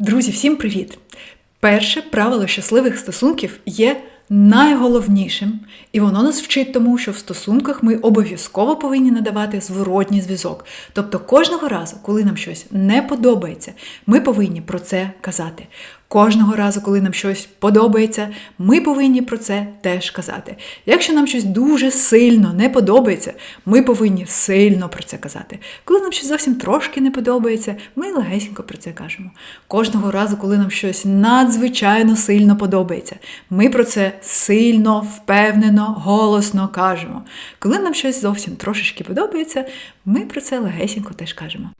Друзі, всім привіт! Перше правило щасливих стосунків є найголовнішим, і воно нас вчить тому, що в стосунках ми обов'язково повинні надавати зворотній зв'язок. Тобто кожного разу, коли нам щось не подобається, ми повинні про це казати. Кожного разу, коли нам щось подобається, ми повинні про це теж казати. Якщо нам щось дуже сильно не подобається, ми повинні сильно про це казати. Коли нам щось зовсім трошки не подобається, ми легесенько про це кажемо. Кожного разу, коли нам щось надзвичайно сильно подобається, ми про це сильно, впевнено, голосно кажемо. Коли нам щось зовсім трошечки подобається, ми про це легесенько теж кажемо.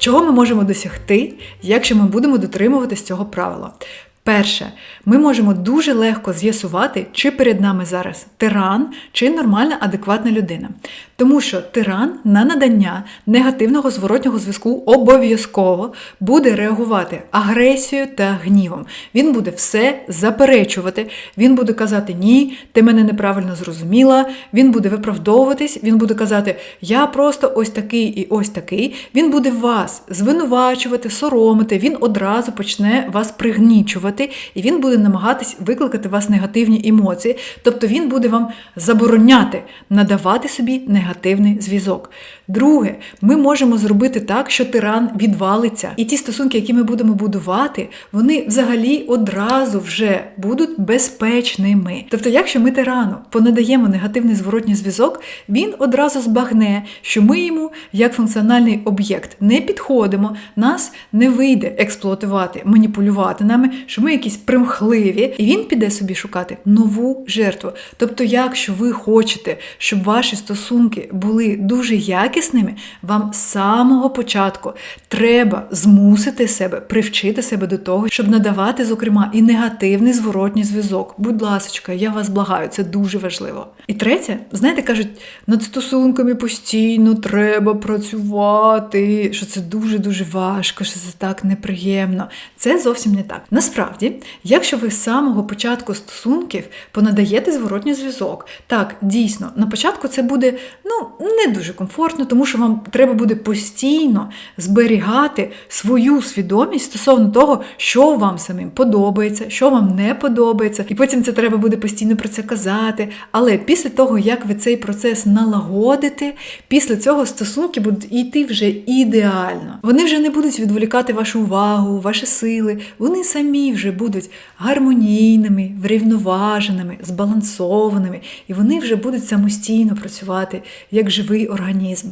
Чого ми можемо досягти, якщо ми будемо дотримуватись цього правила? Перше, ми можемо дуже легко з'ясувати, чи перед нами зараз тиран, чи нормальна, адекватна людина. Тому що тиран на надання негативного зворотнього зв'язку обов'язково буде реагувати агресією та гнівом. Він буде все заперечувати, він буде казати Ні, ти мене неправильно зрозуміла. Він буде виправдовуватись, він буде казати, я просто ось такий і ось такий. Він буде вас звинувачувати, соромити, він одразу почне вас пригнічувати, і він буде намагатись викликати у вас негативні емоції. Тобто він буде вам забороняти надавати собі негативний зв'язок. Друге, ми можемо зробити так, що тиран відвалиться. І ті стосунки, які ми будемо будувати, вони взагалі одразу вже будуть безпечними. Тобто, якщо ми тирану понадаємо негативний зворотній зв'язок, він одразу збагне, що ми йому, як функціональний об'єкт, не підходимо, нас не вийде експлуатувати, маніпулювати нами, що ми якісь примхливі, і він піде собі шукати нову жертву. Тобто, якщо ви хочете, щоб ваші стосунки були дуже якісними, вам з самого початку треба змусити себе, привчити себе до того, щоб надавати, зокрема, і негативний зворотній зв'язок. Будь ласка, я вас благаю, це дуже важливо. І третє, знаєте, кажуть, над стосунками постійно треба працювати, що це дуже-дуже важко, що це так неприємно. Це зовсім не так. Насправді, якщо ви з самого початку стосунків понадаєте зворотній зв'язок, так, дійсно, на початку це буде ну, не дуже комфортно, тому що вам треба буде постійно зберігати свою свідомість стосовно того, що вам самим подобається, що вам не подобається. І потім це треба буде постійно про це казати. Але після того, як ви цей процес налагодите, після цього стосунки будуть йти вже ідеально. Вони вже не будуть відволікати вашу увагу, ваші сили. Вони самі вже будуть гармонійними, врівноваженими, збалансованими, і вони вже будуть самостійно працювати як живий організм.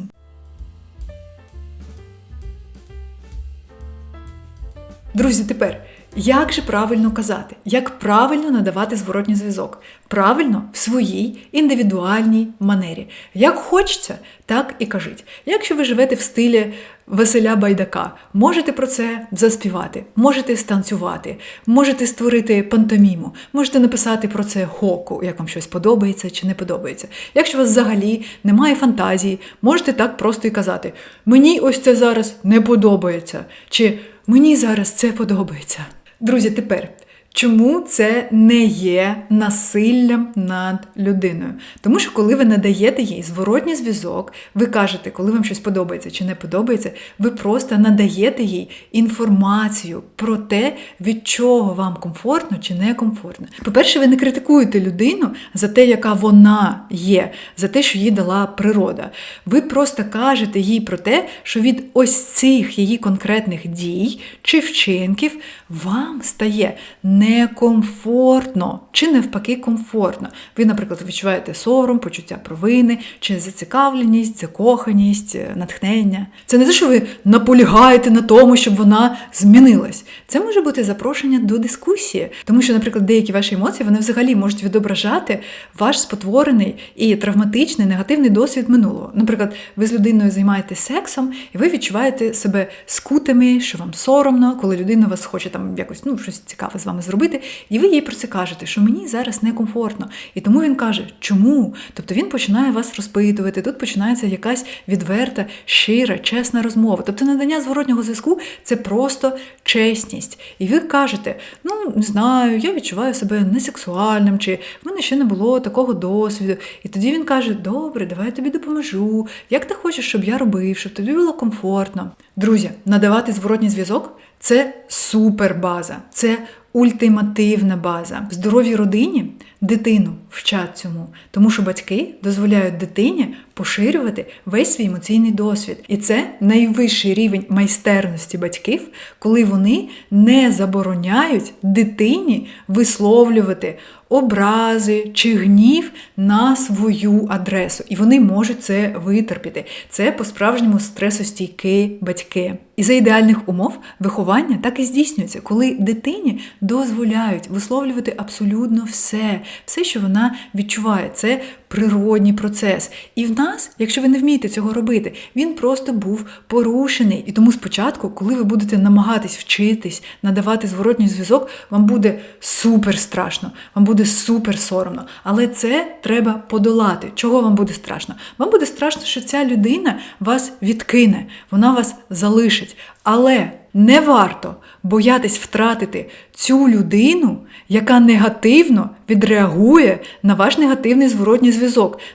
Друзі, тепер як же правильно казати, як правильно надавати зворотній зв'язок? Правильно в своїй індивідуальній манері. Як хочеться, так і кажіть. Якщо ви живете в стилі Василя Байдака, можете про це заспівати, можете станцювати, можете створити пантоміму, можете написати про це хоку, як вам щось подобається чи не подобається. Якщо у вас взагалі немає фантазії, можете так просто і казати: Мені ось це зараз не подобається, чи мені зараз це подобається. Друзі, тепер. Чому це не є насиллям над людиною? Тому що, коли ви надаєте їй зворотній зв'язок, ви кажете, коли вам щось подобається чи не подобається, ви просто надаєте їй інформацію про те, від чого вам комфортно чи не комфортно. По-перше, ви не критикуєте людину за те, яка вона є, за те, що їй дала природа. Ви просто кажете їй про те, що від ось цих її конкретних дій чи вчинків вам стає некомфортно чи навпаки комфортно. Ви, наприклад, відчуваєте сором, почуття провини, чи зацікавленість, закоханість, натхнення. Це не те, що ви наполягаєте на тому, щоб вона змінилась. Це може бути запрошення до дискусії, тому що, наприклад, деякі ваші емоції вони взагалі можуть відображати ваш спотворений і травматичний негативний досвід минулого. Наприклад, ви з людиною займаєтесь сексом, і ви відчуваєте себе скутими, що вам соромно, коли людина вас хоче там якось ну, щось цікаве з вами зробити, і ви їй про це кажете, що мені зараз некомфортно. І тому він каже, чому? Тобто він починає вас розпитувати. Тут починається якась відверта, щира, чесна розмова. Тобто надання зворотнього зв'язку це просто чесність. І ви кажете, ну не знаю, я відчуваю себе несексуальним, чи в мене ще не було такого досвіду. І тоді він каже: Добре, давай я тобі допоможу. Як ти хочеш, щоб я робив, щоб тобі було комфортно. Друзі, надавати зворотній зв'язок це супербаза, це ультимативна база. В здоровій родині дитину вчать цьому, тому що батьки дозволяють дитині поширювати весь свій емоційний досвід. І це найвищий рівень майстерності батьків, коли вони не забороняють дитині висловлювати образи чи гнів на свою адресу. І вони можуть це витерпіти. Це по-справжньому стресостійкі батьки. І за ідеальних умов виховання так і здійснюється, коли дитині дозволяють висловлювати абсолютно все, все, що вона відчуває. Це природній процес. І в нас, якщо ви не вмієте цього робити, він просто був порушений. І тому спочатку, коли ви будете намагатись вчитись, надавати зворотній зв'язок, вам буде супер страшно, вам буде супер соромно. Але це треба подолати. Чого вам буде страшно? Вам буде страшно, що ця людина вас відкине, вона вас залишить. Але не варто боятись втратити цю людину, яка негативно відреагує на ваш негативний зворотній зв'язок.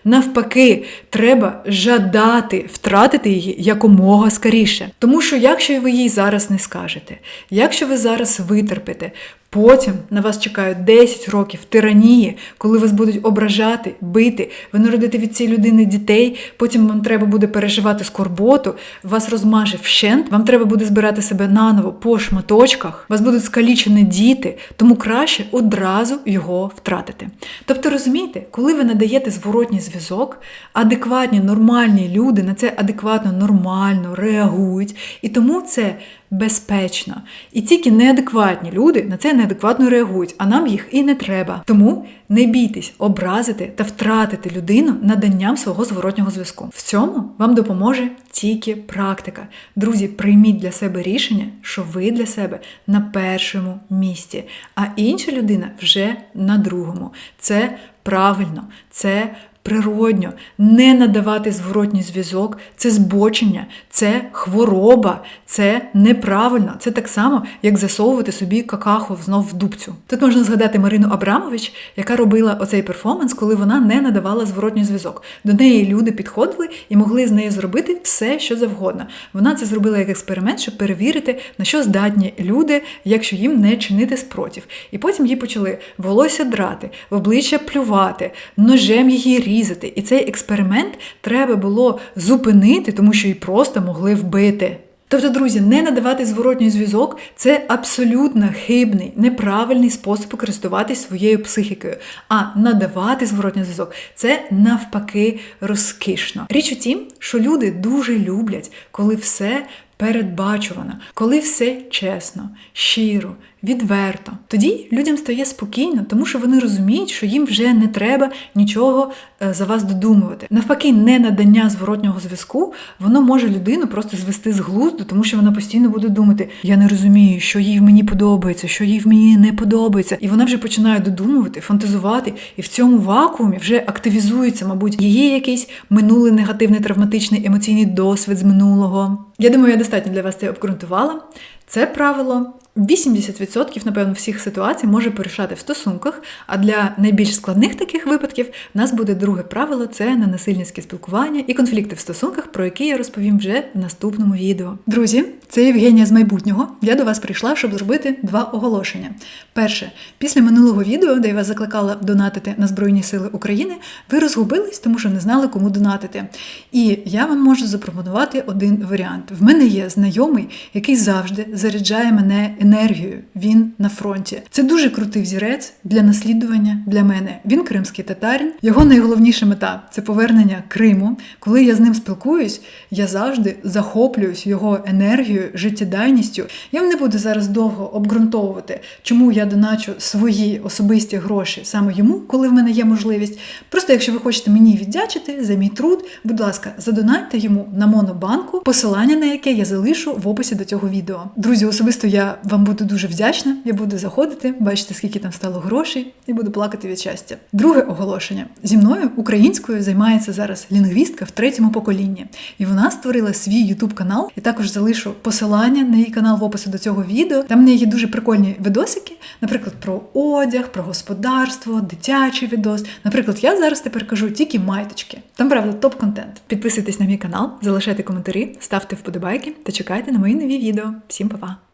Навпаки, треба жадати втратити її якомога скоріше. Тому що, якщо ви їй зараз не скажете, якщо ви зараз витерпите, Потім на вас чекають 10 років тиранії, коли вас будуть ображати, бити, ви народите від цієї людини дітей, потім вам треба буде переживати скорботу, вас розмаже вщент, вам треба буде збирати себе наново по шматочках, вас будуть скалічені діти, тому краще одразу його втратити. Тобто, розумієте, коли ви надаєте зворотній зв'язок, адекватні, нормальні люди на це адекватно, нормально реагують, і тому це безпечно. І тільки неадекватні люди на це неадекватно реагують, а нам їх і не треба. Тому не бійтесь образити та втратити людину наданням свого зворотнього зв'язку. В цьому вам допоможе тільки практика. Друзі, прийміть для себе рішення, що ви для себе на першому місці, а інша людина вже на другому. Це правильно, це природньо, не надавати зворотній зв'язок, це збочення, це хвороба, це неправильно. Це так само, як засовувати собі какаху знов в дубцю. Тут можна згадати Марину Абрамович, яка робила оцей перформанс, коли вона не надавала зворотній зв'язок. До неї люди підходили і могли з нею зробити все, що завгодно. Вона це зробила як експеримент, щоб перевірити, на що здатні люди, якщо їм не чинити спротив. І потім їй почали волосся драти, в обличчя плювати, ножем її різати. І цей експеримент треба було зупинити, тому що її просто могли вбити. Тобто, друзі, не надавати зворотній зв'язок це абсолютно хибний, неправильний спосіб користуватись своєю психікою. А надавати зворотній зв'язок це навпаки розкішно. Річ у тім, що люди дуже люблять, коли все передбачувано, коли все чесно, щиро, відверто. Тоді людям стає спокійно, тому що вони розуміють, що їм вже не треба нічого е, за вас додумувати. Навпаки, не надання зворотнього зв'язку, воно може людину просто звести з глузду, тому що вона постійно буде думати: я не розумію, що їй в мені подобається, що їй в мені не подобається. І вона вже починає додумувати, фантазувати, і в цьому вакуумі вже активізується, мабуть, її якийсь минулий негативний травматичний емоційний досвід з минулого. Я думаю, я достатньо для вас це обґрунтувала. Це правило 80%, напевно, всіх ситуацій може порішати в стосунках, а для найбільш складних таких випадків в нас буде друге правило це ненасильницьке спілкування і конфлікти в стосунках, про які я розповім вже в наступному відео. Друзі, це Євгенія з майбутнього. Я до вас прийшла, щоб зробити два оголошення. Перше, після минулого відео, де я вас закликала донатити на Збройні Сили України, ви розгубились, тому що не знали, кому донатити. І я вам можу запропонувати один варіант. В мене є знайомий, який завжди заряджає мене енергію. Він на фронті. Це дуже крутий взірець для наслідування для мене. Він кримський татарин. Його найголовніша мета це повернення Криму. Коли я з ним спілкуюсь, я завжди захоплююсь його енергією, життєдайністю. Я не буду зараз довго обґрунтовувати, чому я доначу свої особисті гроші саме йому, коли в мене є можливість. Просто якщо ви хочете мені віддячити за мій труд, будь ласка, задонатьте йому на монобанку, посилання на яке я залишу в описі до цього відео. Друзі, особисто я вам буду дуже вдячна. Я буду заходити, бачити, скільки там стало грошей, і буду плакати від щастя. Друге оголошення зі мною українською займається зараз лінгвістка в третьому поколінні, і вона створила свій ютуб канал. І також залишу посилання на її канал в описі до цього відео. Там в неї є дуже прикольні відосики, наприклад, про одяг, про господарство, дитячий відос. Наприклад, я зараз тепер кажу тільки майточки. Там правда топ-контент. Підписуйтесь на мій канал, залишайте коментарі, ставте вподобайки та чекайте на мої нові відео. Всім Bye bye.